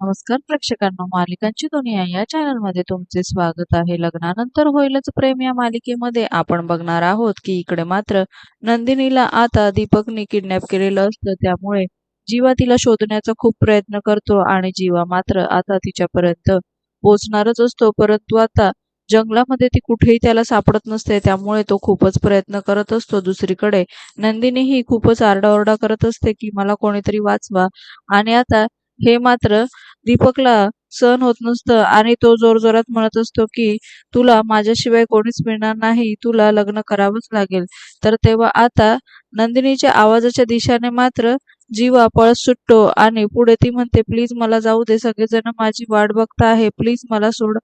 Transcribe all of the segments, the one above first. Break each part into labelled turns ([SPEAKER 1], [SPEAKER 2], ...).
[SPEAKER 1] नमस्कार प्रेक्षकांनो मालिकांची दुनिया या चॅनलमध्ये तुमचे स्वागत आहे. लग्नानंतर होईलच प्रेम या मालिकेमध्ये. आपण बघणार आहोत की इकडे मात्र नंदिनीला आता दीपकने किडनॅप केलेलं असतं. त्यामुळे जीवा तिला शोधण्याचा खूप प्रयत्न करतो आणि जीवा मात्र आता तिच्यापर्यंत पोचणारच असतो. परंतु आता जंगलामध्ये ती कुठेही त्याला सापडत नसते. त्यामुळे तो खूपच प्रयत्न करत असतो. दुसरीकडे नंदिनीही खूपच आरडाओरडा करत असते की मला कोणीतरी वाचवा. आणि आता हे मात्र दीपकला सहन होत नसतं आणि तो जोरजोरात म्हणत असतो की तुला माझ्याशिवाय कोणीच मिळणार नाही तुला लग्न करावंच लागेल. तर तेव्हा आता नंदिनीच्या आवाजाच्या दिशेने मात्र जीवा पळत सुटतो आणि पुढे ती म्हणते प्लीज मला जाऊ दे सगळेजण माझी वाट बघता आहे. प्लीज मला सोड.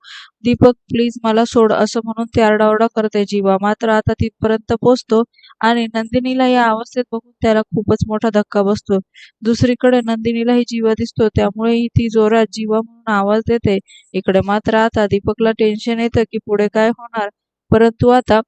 [SPEAKER 1] दीपक प्लीज मला सोड असं म्हणून ती आरडाओरडा करते जीवा. मात्र आता तिथपर्यंत पोचतो आणि नंदिनीला या अवस्थेत बघून त्याला खूपच मोठा धक्का बसतो. दुसरीकडे नंदिनीलाही जीवा दिसतो. त्यामुळेही ती जोरात जीवा म्हणून आवाज देते. इकडे मात्र आता दीपकला टेन्शन येतं की पुढे काय होणार? परंतु आता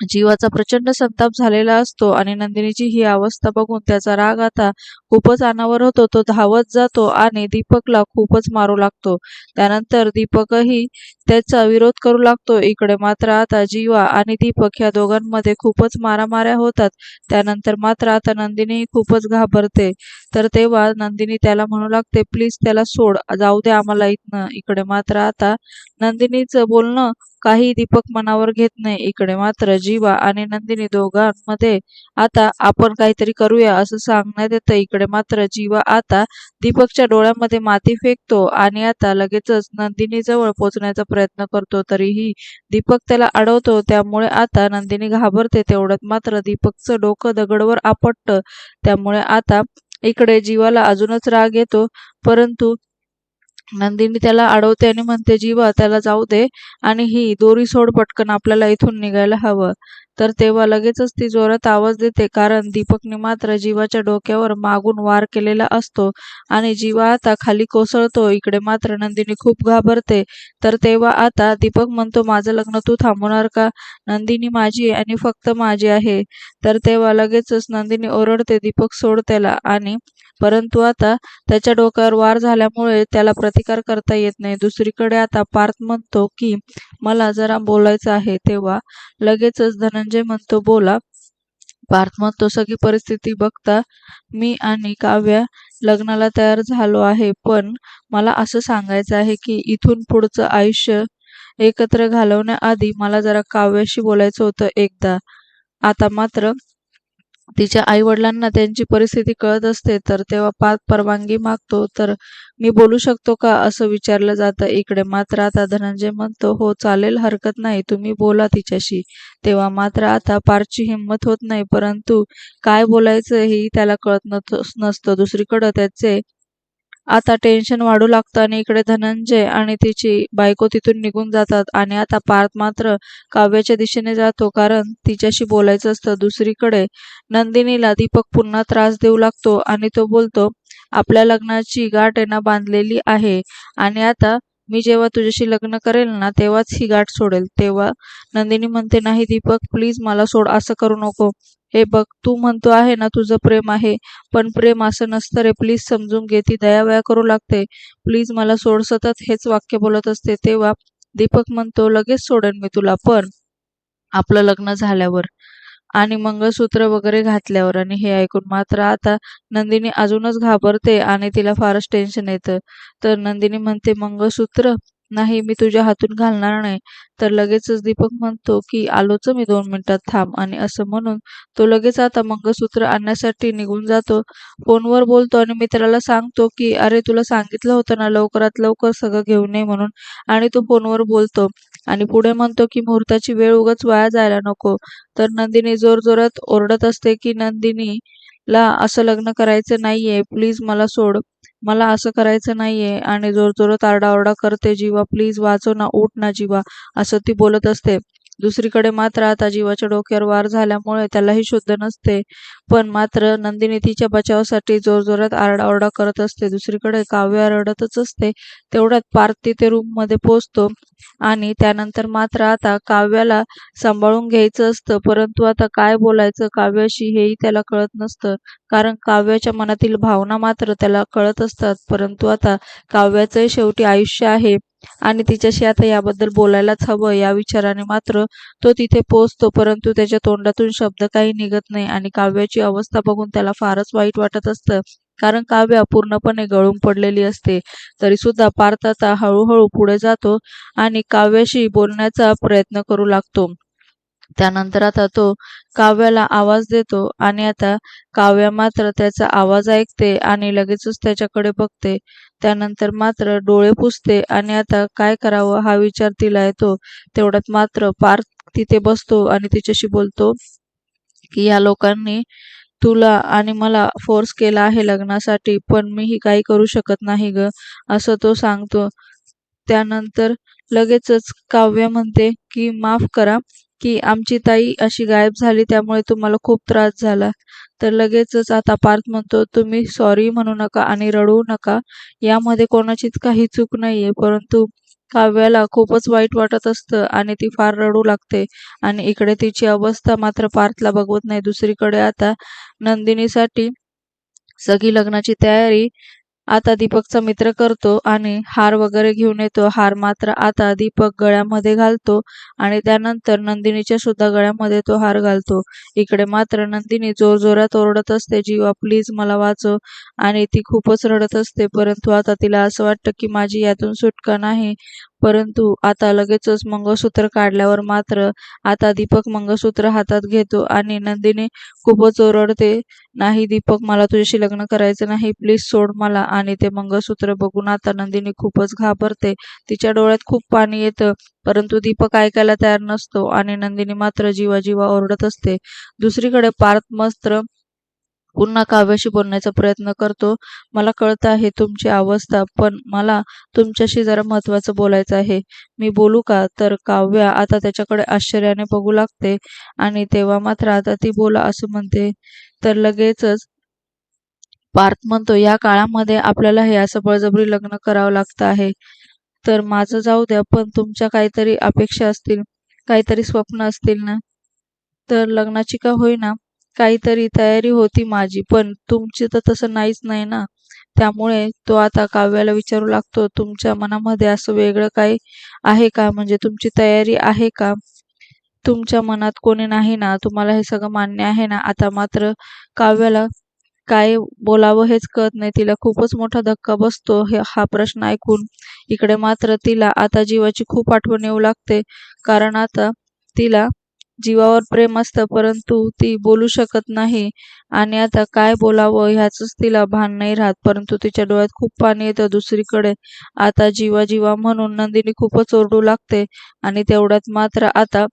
[SPEAKER 1] जीवाचा प्रचंड संताप झालेला असतो आणि नंदिनीची ही अवस्था बघून त्याचा राग आता खूपच अनावर होतो तो धावत जातो आणि दीपकला खूपच मारू लागतो. त्यानंतर दीपकही त्याचा विरोध करू लागतो. इकडे मात्र आता जीवा आणि दीपक ह्या दोघांमध्ये खूपच मारामाऱ्या होतात. त्यानंतर मात्र आता नंदिनी खूपच घाबरते. तर तेव्हा नंदिनी त्याला म्हणू लागते प्लीज त्याला सोड जाऊ दे आम्हाला इथनं. इकडे मात्र आता नंदिनीचं बोलणं काही दीपक मनावर घेत नाही. इकडे मात्र जीवा आणि नंदिनी दोघांमध्ये आता आपण काहीतरी करूया असं सांगण्यात येतं. इकडे मात्र जीवा आता दीपकच्या डोळ्यामध्ये माती फेकतो आणि आता लगेचच नंदिनी जवळ पोचण्याचा प्रयत्न करतो तरीही दीपक त्याला अडवतो. त्यामुळे आता नंदिनी घाबरते तेवढ्यात मात्र दीपकचं डोकं दगडवर आपटतं. त्यामुळे आता इकडे जीवाला अजूनच राग येतो. परंतु नंदिनी त्याला अडवते आणि म्हणते जीवा त्याला जाऊ दे आणि ही दोरी सोड पटकन आपल्याला इथून निघायला हवं. तर तेव्हा लगेचच ती जोरात आवाज देते कारण दीपकने मात्र जीवाच्या डोक्यावर मागून वार केलेला असतो आणि जीवा आता खाली कोसळतो इकडे मात्र नंदिनी खूप घाबरते. तर तेव्हा आता दीपक म्हणतो माझं लग्न तू थांबवणार का? नंदिनी माझी आणि फक्त माझी आहे. तर तेव्हा लगेचच नंदिनी ओरडते दीपक सोड त्याला. आणि परंतु आता त्याच्या डोक्यावर वार झाल्यामुळे त्याला प्रतिकार करता येत नाही. दुसरीकडे आता पार्थ म्हणतो की मला जरा बोलायचं आहे तेव्हा लगेचच धनंजय म्हणतो बोला. पार्थ म्हणतो सगळी परिस्थिती बघता मी आणि काव्या लग्नाला तयार झालो आहे पण मला असं सांगायचं आहे की इथून पुढचं आयुष्य एकत्र घालवण्याआधी मला जरा काव्याशी बोलायचं होतं एकदा. आता मात्र तिच्या आई वडिलांना त्यांची परिस्थिती कळत असते तर तेव्हा पाच परवानगी मागतो. तर मी बोलू शकतो का? असं विचारलं जातं. इकडे मात्र आता धनंजय म्हणतो हो चालेल हरकत नाही. तुम्ही बोला तिच्याशी. तेव्हा मात्र आता पारची हिंमत होत नाही परंतु काय बोलायचं हेही त्याला कळत नसतं. दुसरीकडं त्याचे आता टेन्शन वाढू लागतं आणि इकडे धनंजय आणि तिची बायको तिथून निघून जातात आणि आता पार्थ मात्र काव्याच्या दिशेने जातो कारण तिच्याशी बोलायचं असतं दुसरीकडे. नंदिनीला दीपक पुन्हा त्रास देऊ लागतो आणि तो बोलतो आपल्या लग्नाची गाठ आहे ना बांधलेली आहे आणि आता मी जेव्हा तुझ्याशी लग्न करेल ना तेव्हाच ही गाठ सोडेल. तेव्हा नंदिनी म्हणते नाही दीपक प्लीज मला सोड असं करू नको. हे बघ तू म्हणतो आहे ना तुझं प्रेम आहे पण प्रेम असं नसतं रे. प्लीज समजून घे ती दयावया करू लागते. प्लीज मला सोड सतत हेच वाक्य बोलत असते. तेव्हा दीपक म्हणतो लगेच सोडेन मी तुला पण आपलं लग्न झाल्यावर. आणि मंगळसूत्र वगैरे घातल्यावर आणि हे ऐकून मात्र आता नंदिनी अजूनच घाबरते आणि तिला फारच टेन्शन येतं. तर नंदिनी म्हणते मंगळसूत्र? नाही मी तुझ्या हातून घालणार नाही. तर लगेचच दीपक म्हणतो की आलोच मी दोन मिनिटात थांब. आणि असं म्हणून तो लगेच आता मंगळसूत्र आणण्यासाठी निघून जातो. फोनवर बोलतो आणि मित्राला सांगतो की अरे तुला सांगितलं होतं ना लवकरात लवकर सगळं घेऊन ये म्हणून. आणि तो फोनवर बोलतो आणि पुढे म्हणतो की मुहूर्ताची वेळ उगाच वाया जायला नको. तर नंदिनी जोरजोरात ओरडत असते की नंदिनी ला असं लग्न करायचं नाहीये प्लीज मला सोड. मला असं करायचं नाहीये. आणि जोरजोरात आरडाओरडा करते जीवा प्लीज वाचव ना उठ ना जीवा असं ती बोलत असते. दुसरीकडे मात्र आता जीवाच्या डोक्यावर वार झाल्यामुळे त्यालाही शुद्ध नसते. पण मात्र नंदिनी तिच्या बचावासाठी जोरजोरात आरडाओरडा करत असते. दुसरीकडे काव्य रडतच असते. तेवढ्यात पार्थ तिथे रूममध्ये पोचतो आणि त्यानंतर मात्र आता काव्याला सांभाळून घ्यायचं असतं. परंतु आता काय बोलायचं काव्याशी हेही त्याला कळत नसतं. कारण काव्याच्या मनातील भावना मात्र त्याला कळत असतात. परंतु आता काव्याचंही शेवटी आयुष्य आहे. आणि तिच्याशी आता याबद्दल बोलायलाच हवं या विचाराने मात्र तो तिथे पोचतो परंतु त्याच्या तोंडातून शब्द काही निघत नाही आणि काव्याची अवस्था बघून त्याला फारच वाईट वाटत असतं. कारण काव्या पूर्णपणे गळून पडलेली असते. तरी सुद्धा पार्थ आता हळूहळू पुढे जातो आणि काव्याशी बोलण्याचा प्रयत्न करू लागतो. त्यानंतर आता तो काव्याला आवाज देतो आणि आता काव्या मात्र त्याचा आवाज ऐकते आणि लगेचच त्याच्याकडे बघते. त्यानंतर मात्र डोळे पुसते आणि आता काय करावं हा विचार तिला येतो. तेवढ्यात मात्र पार्थ तिथे बसतो आणि तिच्याशी बोलतो की या लोकांनी तुला आणि मला फोर्स केला आहे लग्नासाठी पण मीही काही करू शकत नाही ग असं तो सांगतो. त्यानंतर लगेचच काव्य म्हणते की माफ करा की आमची ताई अशी गायब झाली त्यामुळे तुम्हाला खूप त्रास झाला. तर लगेचच आता पार्थ म्हणतो तुम्ही सॉरी म्हणू नका आणि रडवू नका. यामध्ये कोणाचीच काही चूक नाहीये परंतु काव्याला खूपच वाईट वाटत असतं आणि ती फार रडू लागते. आणि इकडे तिची अवस्था मात्र पार्थला बघवत नाही. दुसरीकडे आता नंदिनीसाठी सगळी लग्नाची तयारी आता दीपकचा मित्र करतो आणि हार वगैरे घेऊन येतो. हार मात्र आता दीपक गळ्यामध्ये घालतो आणि त्यानंतर नंदिनीच्या सुद्धा गळ्यामध्ये तो हार घालतो. इकडे मात्र नंदिनी जोरजोरात ओरडत असते जीवा प्लीज मला वाचव. आणि ती खूपच रडत असते परंतु आता तिला असं वाटतं की माझी यातून सुटका नाही. परंतु आता लगेचच मंगळसूत्र काढल्यावर मात्र आता दीपक मंगळसूत्र हातात घेतो आणि नंदिनी खूपच ओरडते नाही दीपक मला तुझ्याशी लग्न करायचं नाही प्लीज सोड मला. आणि ते मंगळसूत्र बघून आता नंदिनी खूपच घाबरते. तिच्या डोळ्यात खूप पाणी येतं परंतु दीपक ऐकायला तयार नसतो आणि नंदिनी मात्र जीवा जीवा ओरडत असते. दुसरीकडे पार्थ मस्त्र पुन्हा काव्याशी बोलण्याचा प्रयत्न करतो. मला कळत आहे तुमची अवस्था पण मला तुमच्याशी जरा महत्वाचं बोलायचं आहे. मी बोलू का? तर काव्या आता त्याच्याकडे आश्चर्याने बघू लागते आणि तेव्हा मात्र आता ती बोला असं म्हणते. तर लगेचच पार्थ म्हणतो या काळामध्ये आपल्याला हे असं बळजबरी लग्न करावं लागतं आहे. तर माझं जाऊ द्या पण तुमच्या काहीतरी अपेक्षा असतील काहीतरी स्वप्न असतील ना? तर लग्नाची का होईना? काहीतरी तयारी होती माझी पण तुमची तर तसं नाहीच नाही ना? त्यामुळे तो आता काव्याला विचारू लागतो तुमच्या मनामध्ये असं वेगळं काही आहे का? म्हणजे तुमची तयारी आहे का? तुमच्या मनात कोणी नाही ना? तुम्हाला हे सगळं मान्य आहे ना? आता मात्र काव्याला काय बोलावं हेच कळत नाही. तिला खूपच मोठा धक्का बसतो हे हा प्रश्न ऐकून. इकडे मात्र तिला आता जीवाची खूप आठवण येऊ लागते. कारण आता तिला जीवावर प्रेम असतं परंतु ती बोलू शकत नाही. आणि आता काय बोलावं ह्याचंच तिला भान नाही राहत परंतु तिच्या डोळ्यात खूप पाणी येतं दुसरीकडे. आता जीवा जीवा म्हणून नंदिनी खूपच ओरडू लागते आणि तेवढ्यात मात्र आता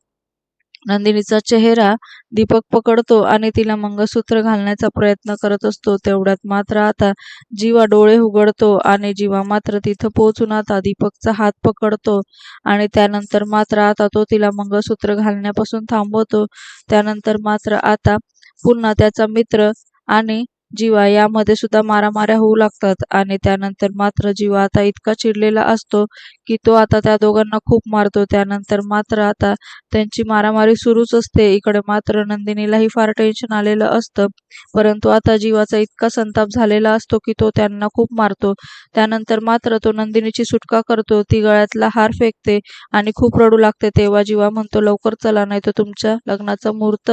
[SPEAKER 1] नंदिनीचा चेहरा दीपक पकडतो आणि तिला मंगळसूत्र घालण्याचा प्रयत्न करत असतो. तेवढ्यात मात्र आता जीवा डोळे उघडतो आणि जीवा मात्र तिथं पोहोचून आता दीपकचा हात पकडतो आणि त्यानंतर मात्र आता तो तिला मंगळसूत्र घालण्यापासून थांबवतो. त्यानंतर मात्र आता पुन्हा त्याचा मित्र आणि जीवा यामध्ये सुद्धा मारामाऱ्या होऊ लागतात आणि त्यानंतर मात्र जीवा आता इतका चिडलेला असतो की तो आता त्या दोघांना खूप मारतो. त्यानंतर मात्र आता त्यांची मारामारी सुरूच असते. इकडे मात्र नंदिनीलाही फार टेन्शन आलेलं असतं. परंतु आता जीवाचा इतका संताप झालेला असतो की तो त्यांना खूप मारतो. त्यानंतर मात्र तो नंदिनीची सुटका करतो. ती गळ्यातला हार फेकते आणि खूप रडू लागते. तेव्हा जीवा म्हणतो लवकर चला नाही तर तुमच्या लग्नाचा मुहूर्त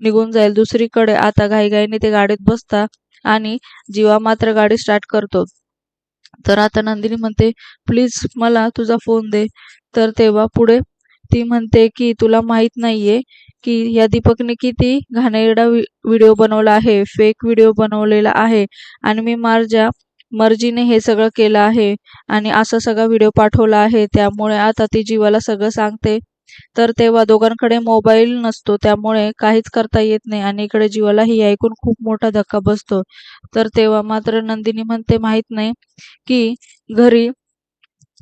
[SPEAKER 1] निघून जाईल. दुसरीकडे आता घाईघाईने ते गाडीत बसता आणि जीवा मात्र गाडी स्टार्ट करतो. तर आता नंदिनी म्हणते प्लीज मला तुझा फोन दे. तर तेव्हा पुढे ती म्हणते की तुला माहीत नाहीये की या दीपकने किती घाणेरडा व्हिडिओ बनवला आहे फेक व्हिडिओ बनवलेला आहे आणि मी माझ्या मर्जीने हे सगळं केलं आहे आणि असा सगळा व्हिडिओ पाठवला आहे. त्यामुळे आता ती जीवाला सगळं सांगते तर तेव्हा दोघांकडे मोबाईल नसतो. त्यामुळे काहीच करता येत नाही आणि इकडे जीवाला ही ऐकून खूप मोठा धक्का बसतो. तर तेव्हा मात्र नंदिनी म्हणते माहीत नाही की घरी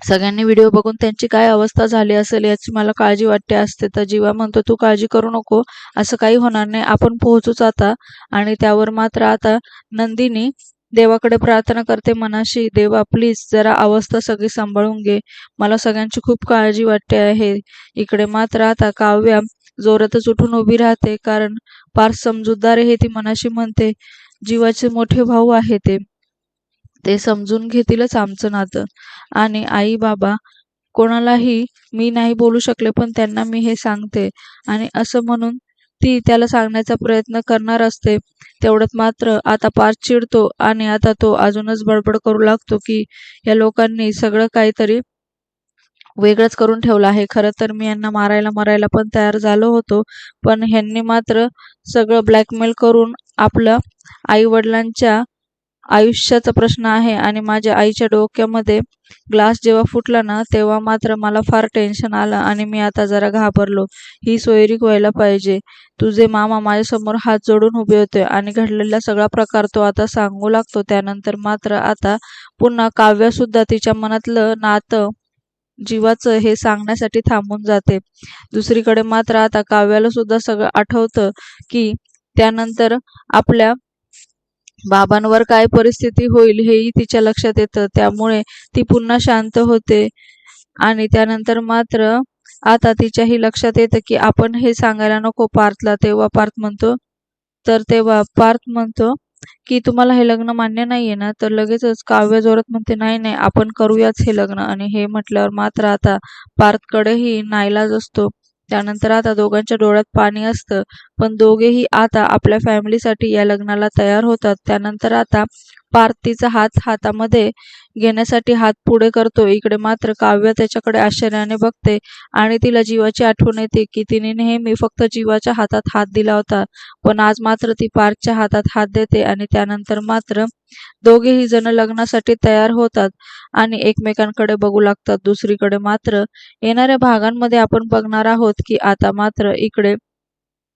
[SPEAKER 1] सगळ्यांनी व्हिडिओ बघून त्यांची काय अवस्था झाली असेल याची मला काळजी वाटते असते. तर जीवा म्हणतो तू काळजी करू नको. असं काही होणार नाही. आपण पोहोचूच आता. आणि त्यावर मात्र आता नंदिनी देवाकडे प्रार्थना करते मनाशी देवा प्लीज जरा अवस्था सगळी सांभाळून घे. मला सगळ्यांची खूप काळजी वाटते आहे. इकडे मात्र आता काव्या जोरातच उठून उभी राहते कारण फार समजूतदार आहे ती मनाशी म्हणते जीवाचे मोठे भाऊ आहे ते. ते समजून घेतीलच आमचं नातं. आणि आई बाबा कोणालाही मी नाही बोलू शकले पण त्यांना मी हे सांगते. आणि असं म्हणून ती त्याला सांगण्याचा प्रयत्न करणार असते. तेवढ्यात मात्र आता पार चिडतो आणि आता तो अजूनच बडबड करू लागतो की या लोकांनी सगळं काहीतरी वेगळंच करून ठेवलं आहे. खरं तर मी यांना मारायला मारायला पण तयार झालो होतो. पण ह्यांनी मात्र सगळं ब्लॅकमेल करून आपलं आई वडिलांच्या आयुष्याचा प्रश्न आहे आणि माझ्या आईच्या डोक्यामध्ये ग्लास जेव्हा फुटला ना तेव्हा मात्र मला फार टेन्शन आलं आणि मी आता जरा घाबरलो. ही सोयरीक व्हायला पाहिजे. तुझे मामा माझ्यासमोर हात जोडून उभे होते आणि घडलेला सगळा प्रकार तो आता सांगू लागतो. त्यानंतर मात्र आता पुन्हा काव्यसुद्धा तिच्या मनातलं नातं जीवाचं हे सांगण्यासाठी थांबून जाते. दुसरीकडे मात्र आता काव्याला सुद्धा सगळं आठवतं की त्यानंतर आपल्या बाबांवर काय परिस्थिती होईल हेही तिच्या लक्षात येतं. त्यामुळे ती पुन्हा शांत होते. आणि त्यानंतर मात्र आता तिच्याही लक्षात येतं की आपण हे सांगायला नको पार्थला. तेव्हा पार्थ म्हणतो तर तेव्हा पार्थ म्हणतो की तुम्हाला हे लग्न मान्य नाहीये ना? तर लगेचच काव्य जोरात म्हणते नाही नाही आपण करूयाच हे लग्न. आणि हे म्हटल्यावर मात्र आता पार्थकडेही नाईलाज असतो. त्यानंतर आता दोघांच्या डोळ्यात पाणी असतं. पण दोघेही आता आपल्या फॅमिलीसाठी या लग्नाला तयार होतात. त्यानंतर आता पार्थ तिचा हात हातामध्ये घेण्यासाठी हात पुढे करतो. इकडे मात्र काव्य त्याच्याकडे आश्चर्याने बघते आणि तिला जीवाची आठवण येते की तिने नेहमी फक्त जीवाच्या हातात हात दिला होता. पण आज मात्र ती पार्थच्या हातात हात देते आणि त्यानंतर मात्र दोघेही जण लग्नासाठी तयार होतात आणि एकमेकांकडे बघू लागतात. दुसरीकडे मात्र येणाऱ्या भागांमध्ये आपण बघणार आहोत की आता मात्र इकडे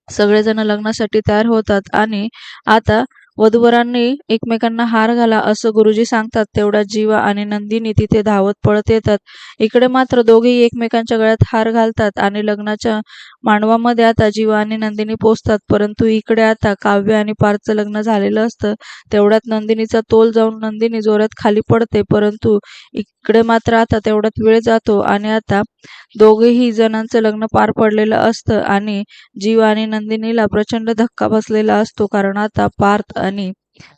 [SPEAKER 1] सगळेजण लग्नासाठी तयार होतात आणि आता वधूवरांनी एकमेकांना हार घाला असं गुरुजी सांगतात. तेवढा जीवा आणि नंदिनी तिथे धावत पळत येतात. इकडे मात्र दोघेही एकमेकांच्या गळ्यात हार घालतात आणि लग्नाच्या मांडवामध्ये आता जीवा आणि नंदिनी पोचतात परंतु इकडे आता काव्य आणि पारचं लग्न झालेलं असतं. तेवढ्यात नंदिनीचा तोल जाऊन नंदिनी जोरात खाली पडते. परंतु इकडे मात्र आता तेवढ्यात वेळ जातो आणि आता दोघेही जणांचं लग्न पार पडलेलं असतं आणि जीवा आणि नंदिनीला प्रचंड धक्का बसलेला असतो. कारण आता पार्थ आणि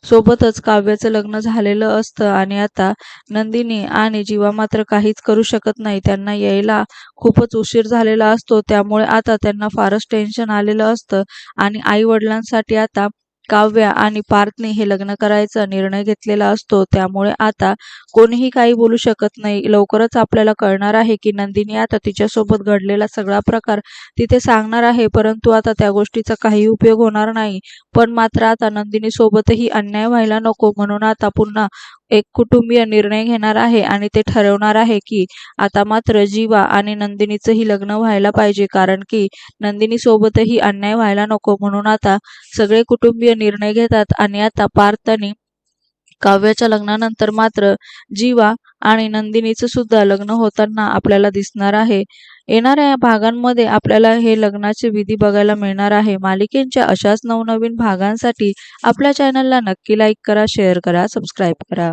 [SPEAKER 1] सोबतच काव्याचं लग्न झालेलं असतं आणि आता नंदिनी आणि जीवा मात्र काहीच करू शकत नाही. त्यांना यायला खूपच उशीर झालेला असतो. त्यामुळे आता त्यांना फारच टेन्शन आलेलं असतं. आणि आई वडिलांसाठी आता काव्य आणि पार्थने हे लग्न करायचा निर्णय घेतलेला असतो. त्यामुळे आता कोणीही काही बोलू शकत नाही. लवकरच आपल्याला कळणार आहे की नंदिनी आता तिच्यासोबत घडलेला सगळा प्रकार तिथे सांगणार आहे. परंतु आता त्या गोष्टीचा काही उपयोग होणार नाही. पण मात्र आता नंदिनी सोबतही अन्याय व्हायला नको. म्हणून आता पुन्हा एक कुटुंबीय निर्णय घेणार आहे आणि ते ठरवणार आहे की आता मात्र जीवा आणि नंदिनीचंही लग्न व्हायला पाहिजे कारण की नंदिनी सोबतही अन्याय व्हायला नको. म्हणून आता सगळे कुटुंबीय निर्णय घेतात आणि आता पार्थनी काव्याच्या लग्नानंतर मात्र जीवा आणि नंदिनीचं सुद्धा लग्न होताना आपल्याला दिसणार आहे. येणाऱ्या या भागांमध्ये आपल्याला हे लग्नाचे विधी बघायला मिळणार आहे. मालिकेंच्या अशाच नवनवीन भागांसाठी आपल्या चॅनलला नक्की लाईक करा शेअर करा सबस्क्राईब करा.